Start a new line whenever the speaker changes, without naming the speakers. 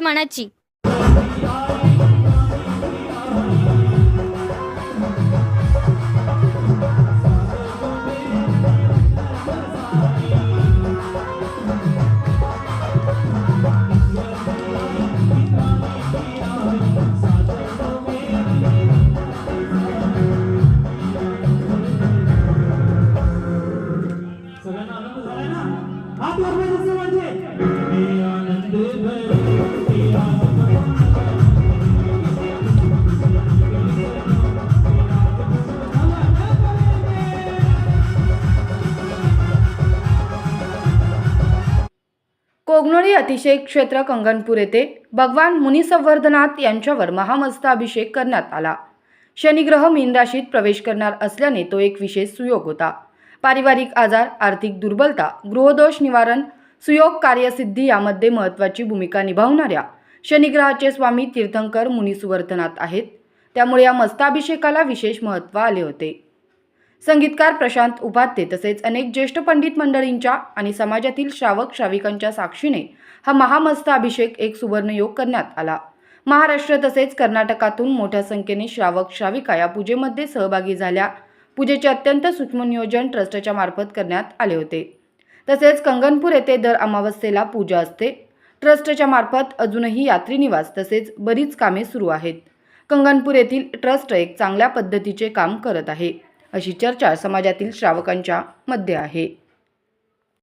मनाची
सगळ्यांना आनंद झालाय ना? हात वरवायचे म्हणजे
कोगनोळी अतिशय क्षेत्र कंगनपूर येथे भगवान मुनिसंवर्धनाथ यांच्यावर महामस्ताभिषेक करण्यात आला. शनिग्रह मीनराशीत प्रवेश करणार असल्याने तो एक विशेष सुयोग होता. पारिवारिक आजार आर्थिक दुर्बलता गृहदोष निवारण सुयोग कार्यसिद्धी यामध्ये महत्त्वाची भूमिका निभावणाऱ्या शनिग्रहाचे स्वामी तीर्थंकर मुनिसुवर्धनाथ आहेत. त्यामुळे या मस्ताभिषेकाला विशेष महत्त्व आले होते. संगीतकार प्रशांत उपाध्ये तसेच अनेक ज्येष्ठ पंडित मंडळींच्या आणि समाजातील श्रावक श्राविकांच्या साक्षीने हा महामस्त अभिषेक एक सुवर्णयोग करण्यात आला. महाराष्ट्र तसेच कर्नाटकातून मोठ्या संख्येने श्रावक श्राविका या पूजेमध्ये सहभागी झाल्या. पूजेचे अत्यंत सूक्ष्म नियोजन ट्रस्टच्या मार्फत करण्यात आले होते. तसेच कंगनपूर येथे दर अमावस्येला पूजा असते. ट्रस्टच्या मार्फत अजूनही यात्रीनिवास तसेच बरीच कामे सुरू आहेत. कंगनपूर येथील ट्रस्ट एक चांगल्या पद्धतीचे काम करत आहे. अशी चर्चा समाजातील श्रावकांच्या मध्ये आहे.